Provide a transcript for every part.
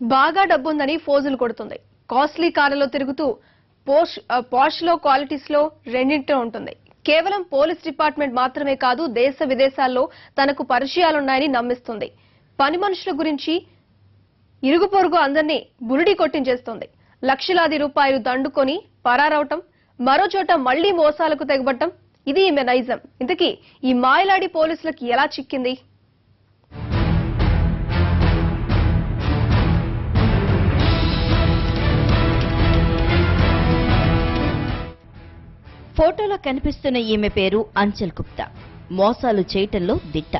బాగా డబ్బుందని ఫోజులు కొడుతుంది. కాస్ట్లీ కార్లలో తిరుగుతూ పోష్ పాష్లో క్వాలిటీస్లో రెండింటిలో ఉంటుంది. కేవలం పోలీస్ డిపార్ట్మెంట్ మాత్రమే కాదు దేశ విదేశాల్లో తనకు పరిచయాలున్నాయని నమ్మిస్తుంది. పని మనుషుల గురించి ఇరుగు పొరుగు అందరినీ బురిడి కొట్టించేస్తుంది. లక్షలాది రూపాయలు దండుకొని పరారవటం మరో చోట మళ్ళీ మోసాలకు తెగబట్టం ఇది ఈమె నైజం. ఇంతకీ ఈ మాయలాడి పోలీసులకు ఎలా చిక్కింది? ఫోటోలో కనిపిస్తున్న ఈమె పేరు అంచల్ గుప్తా. మోసాలు చేయటంలో దిట్ట.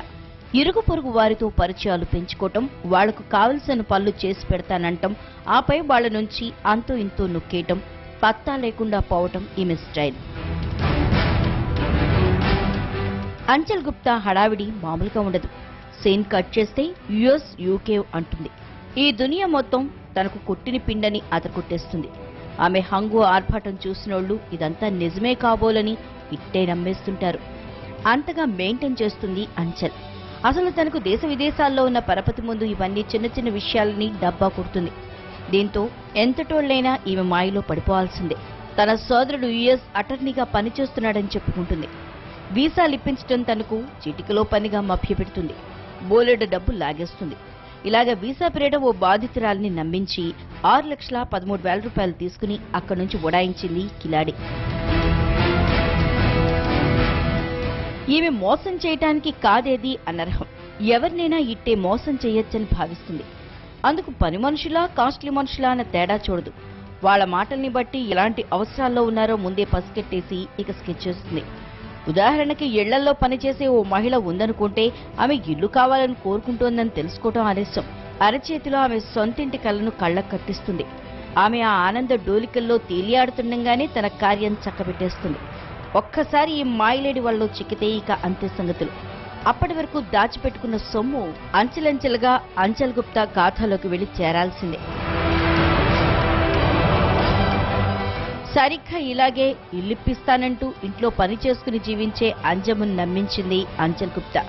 ఇరుగు పొరుగు వారితో పరిచయాలు పెంచుకోవటం వాళ్ళకు కావలసిన పనులు చేసి పెడతానంటం ఆపై వాళ్ళ నుంచి అంతో ఇంతో నొక్కేయటం పత్తా లేకుండా పోవటం ఈమె స్టైల్. అంచల్ గుప్తా హడావిడి మామూలుగా ఉండదు. సీన్ కట్ చేస్తే యుఎస్ యూకే అంటుంది. ఈ దునియా మొత్తం తనకు కొట్టిన పిండని అతకొట్టేస్తుంది. ఆమె హంగు ఆర్భాటం చూసినోళ్ళు ఇదంతా నిజమే కాబోలని ఇట్టే నమ్మేస్తుంటారు. అంతగా మెయింటైన్ చేస్తుంది అంచల్. అసలు తనకు దేశ విదేశాల్లో ఉన్న పరపతి ముందు ఇవన్నీ చిన్న చిన్న విషయాలని డబ్బా కొడుతుంది. దీంతో ఎంతటోళ్ళైనా ఈమె మాయలో పడిపోవాల్సిందే. తన సోదరుడు యుఎస్ అటర్నీగా పనిచేస్తున్నాడని చెప్పుకుంటుంది. వీసా లిప్పించడం తనకు చిటికలో పనిగా మభ్యపెడుతుంది. బోలెడు డబ్బు లాగేస్తుంది. ఇలాగ వీసా పీరియడ్ ఓ బాధితురాలిని నమ్మించి ఆరు లక్షల పదమూడు వేల రూపాయలు తీసుకుని అక్కడి నుంచి ఉడాయించింది కిలాడి. ఈమె మోసం చేయటానికి కాదేది అనర్హం. ఎవరినైనా ఇట్టే మోసం చేయొచ్చని భావిస్తుంది. అందుకు పని మనుషులా కాస్ట్లీ మనుషులా అన్న తేడా చూడదు. వాళ్ళ మాటల్ని బట్టి ఎలాంటి అవసరాల్లో ఉన్నారో ముందే పసిగట్టేసి ఇక స్కెచ్ చేస్తుంది. ఉదాహరణకి ఇళ్ళల్లో పనిచేసే ఓ మహిళ ఉందనుకుంటే ఆమె ఇల్లు కావాలని కోరుకుంటోందని తెలుసుకోవటం ఆలస్యం. అరచేతిలో ఆమె సొంతింటి కళ్ళను కళ్ళకు కట్టిస్తుంది. ఆమె ఆ ఆనంద డోలికల్లో తేలియాడుతుండగానే తన కార్యం చక్కబెట్టేస్తుంది. ఒక్కసారి ఈ మాయలేడి వాళ్ళు చిక్కితే ఇక అంతే సంగతులు. అప్పటి వరకు దాచిపెట్టుకున్న సొమ్ము అంచెలంచెలుగా అంచెల్ గుప్తా గాథలోకి వెళ్ళి చేరాల్సిందే. సరిగ్గా ఇలాగే ఇల్లిప్పిస్తానంటూ ఇంట్లో పని చేసుకుని జీవించే అంజమును నమ్మించింది అంచల్ గుప్తా.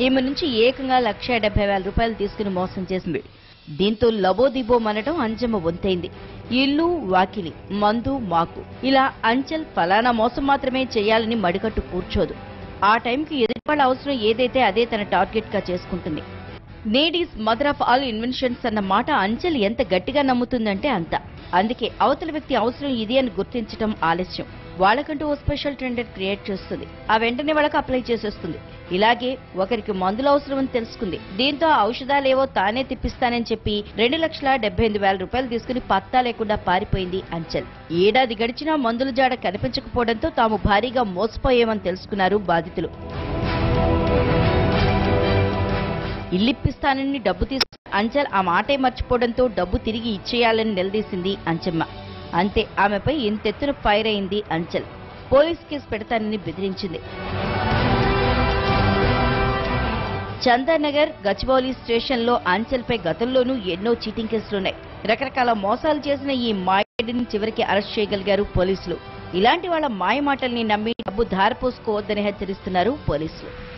ఈమె నుంచి ఏకంగా లక్ష డెబ్బై వేల రూపాయలు తీసుకుని మోసం చేసింది. దీంతో లబోదిబోమనటం అంజమ్మ వంతైంది. ఇల్లు వాకిలి మందు మాకు. ఇలా అంచల్ ఫలానా మోసం మాత్రమే చేయాలని మడికట్టు కూర్చోదు. ఆ టైంకి ఎదుటివాళ్ళ అవసరం ఏదైతే అదే తన టార్గెట్గా చేసుకుంటుంది. నేడీస్ మదర్ ఆఫ్ ఆల్ ఇన్వెన్షన్స్ అన్న మాట అంచెల్ ఎంత గట్టిగా నమ్ముతుందంటే అంత. అందుకే అవతల వ్యక్తి అవసరం ఇది అని గుర్తించడం ఆలస్యం. వాళ్ళకంటూ ఓ స్పెషల్ టెండర్ క్రియేట్ చేస్తుంది. ఆ వెంటనే వాళ్ళకి అప్లై చేసేస్తుంది. ఇలాగే ఒకరికి మందులు అవసరమని తెలుసుకుంది. దీంతో ఔషధాలేవో తానే తిప్పిస్తానని చెప్పి రెండు లక్షల డెబ్బై ఎనిమిది వేల రూపాయలు తీసుకుని పత్తా లేకుండా పారిపోయింది అంచల్. ఏడాది గడిచినా మందుల జాడ కనిపించకపోవడంతో తాము భారీగా మోసపోయామని తెలుసుకున్నారు బాధితులు. ఇల్లిప్పిస్తానని డబ్బు తీసు అంచల్ ఆ మాటే మర్చిపోవడంతో డబ్బు తిరిగి ఇచ్చేయాలని నిలదీసింది అంచమ్మ. అంతే ఆమెపై ఇంతెత్తున ఫైర్ అయింది అంచల్. పోలీస్ కేసు పెడతానని బెదిరించింది. చందానగర్ గచ్చిబౌలి స్టేషన్లో అంచల్పై గతంలోనూ ఎన్నో చీటింగ్ కేసులున్నాయి. రకరకాల మోసాలు చేసిన ఈ మాయడిని చివరికి అరెస్ట్ చేయగలిగారు పోలీసులు. ఇలాంటి వాళ్ళ మాయమాటల్ని నమ్మి డబ్బు ధారపోసుకోవద్దని హెచ్చరిస్తున్నారు పోలీసులు.